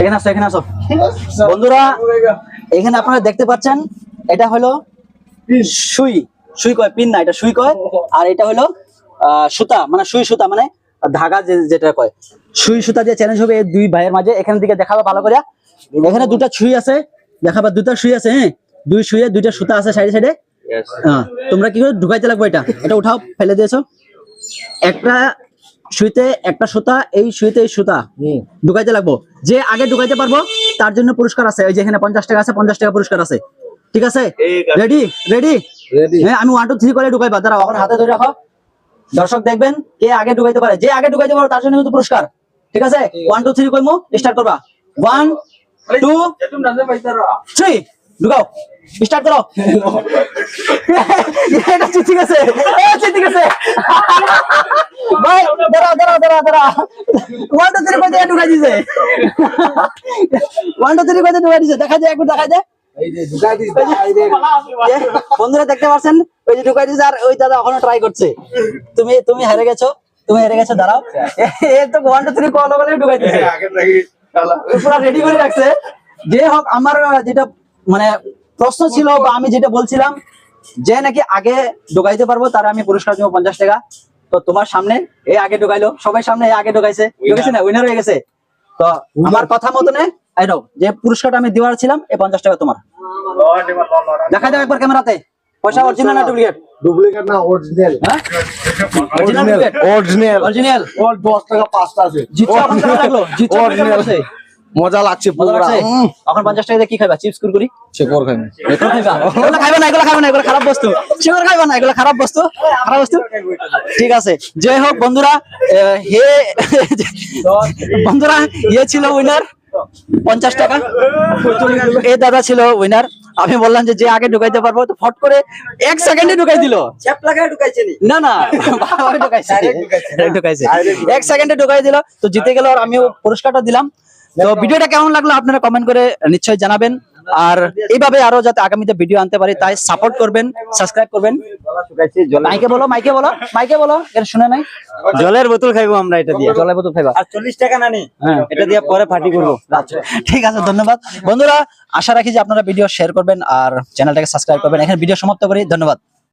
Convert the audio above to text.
এখানে আসো এখানে আসো। বন্ধুরা এখানে আপনারা দেখতে পাচ্ছেন এটা হলো সুই। সুই কয় পিন না এটা সুই কয়। আর এটা হলো আহ, সুতা মানে সুই সুতা মানে ধাগা যে- যেটা কয়। সুই সুতা দিয়ে চ্যালেঞ্জ হবে এই দুই ভাইয়ের মাঝে। এখান দিকে দেখাবে ভালো করে। এখানে দুটা সুই আছে। দেখাবা দুটা সুই আছে হ্যাঁ? দুই সুইয়ে দুইটা সুতা আছে সাইডে সাইডে। হ্যাঁ তোমরা কি করে ঢুকাইতে লাগবে এটা? এটা উঠাও ফেলে দিয়েছ। একটা সুইতে একটা সুতা এই সুইতে এই সুতা ঢুকাইতে লাগবো। যে আগে ঢুকাইতে পারব তার জন্য পুরস্কার আছে। ওই যে এখানে পঞ্চাশ টাকা আছে পঞ্চাশ টাকা পুরস্কার আছে। ঠিক আছে? রেডি রেডি রেডি হ্যাঁ আমি ওয়ান টু থ্রি করে ঢুকাইবা। দাঁড়াও আমার হাতে ধরে রাখো। দর্শক দেখবেন কে আগে ঢুকাইতে পারে। যে আগে ঢুকাইতে পারো তার জন্য কিন্তু পুরস্কার। ঠিক আছে? ওয়ান টু থ্রি কইমু স্টার্ট করবা। ওয়ান টু থ্রি ঢুকাও। স্টার্ট করো। ঠিক আছে। ঠিক আছে। ভাই দাঁড়াও দাঁড়াও দাঁড়াও দাঁড়াও ওয়ান টু থ্রি কইতে ঢুকাই দিছে। ওয়ান টু থ্রি ঢুকাই দিছে। দেখা যায় একটু দেখা যায় বন্ধুরা দেখতে পাচ্ছেন? ওই যে ঢুকাই আর ওই দাদা এখনও ট্রাই করছে। তুমি তুমি হেরে গেছো তুমি হেরে গেছো দাঁড়াও। এ এ তো ওয়ান টু থ্রি কল বলে ঢুকাই থাকি পুরো রেডি করে রাখছে। যে হোক আমার যেটা মানে প্রশ্ন ছিল বা আমি যেটা বলছিলাম যে নাকি আগে ঢুকাইতে পারব তার আমি পুরস্কার দেবো পঞ্চাশ টাকা। তো তোমার সামনে এই আগে ঢুকাইলো। সবাই সামনে আগে ঢুকাইছে। ঢুকেছে না? উইনার হয়ে গেছে। তো আমার কথা মতনে এই নাও, যে পুরস্কারটা আমি দেওয়ার ছিলাম এই পঞ্চাশ টাকা তোমার। দেখা যাও একবার ক্যামেরাতে। পয়সা অরিজিনাল না ডুপ্লিকেট ডুপ্লিকেট না অরিজিনাল হ্যাঁ? অরিজিনাল অরিজিনাল অরিজিনাল ওর 10 টাকা পাঁচটা আছে। জিতছো কেমন লাগল জিতছো? মজা লাগছে এখন পঞ্চাশ টাকা কি খাইবা? চিপস কুরকুরি? এগুলো খাইবা? এগুলো খাইবা না এগুলো খাইবা না এগুলো খারাপ বস্তু। শিওর খাইবা না এগুলো খারাপ বস্তু। খারাপ বস্তু? ঠিক আছে। যাই হোক বন্ধুরা হে বন্ধুরা ইয়ে ছিল উইনার পঞ্চাশ টাকা। এ দাদা ছিল উইনার আমি বললাম যে যে আগে ঢুকাইতে পারব তো ফট করে এক সেকেন্ডে ঢুকাই দিল। না? না ঢুকাইছে। এক সেকেন্ডে ঢুকাই দিল। তো জিতে গেল আর আমিও পুরস্কারটা দিলাম। তো ভিডিওটা কেমন লাগল আপনারা কমেন্ট করে নিশ্চয়ই জানাবেন। আর এইভাবে আরও যাতে আগামীতে ভিডিও আনতে পারি তাই সাপোর্ট করবেন সাবস্ক্রাইব করবেন। মাইকে বলো মাইকে বলো মাইকে বলো এটা শুনে নাই। জলের বোতল খাইবো আমরা এটা দিয়ে। জলের বোতল খাইবো। আর চল্লিশ টাকা নানি হ্যাঁ এটা দিয়ে পরে পার্টি করব। আচ্ছা, ঠিক আছে ধন্যবাদ। বন্ধুরা আশা রাখি যে আপনারা ভিডিও শেয়ার করবেন আর চ্যানেলটাকে সাবস্ক্রাইব করবেন। এখানে ভিডিও সমাপ্ত করি ধন্যবাদ।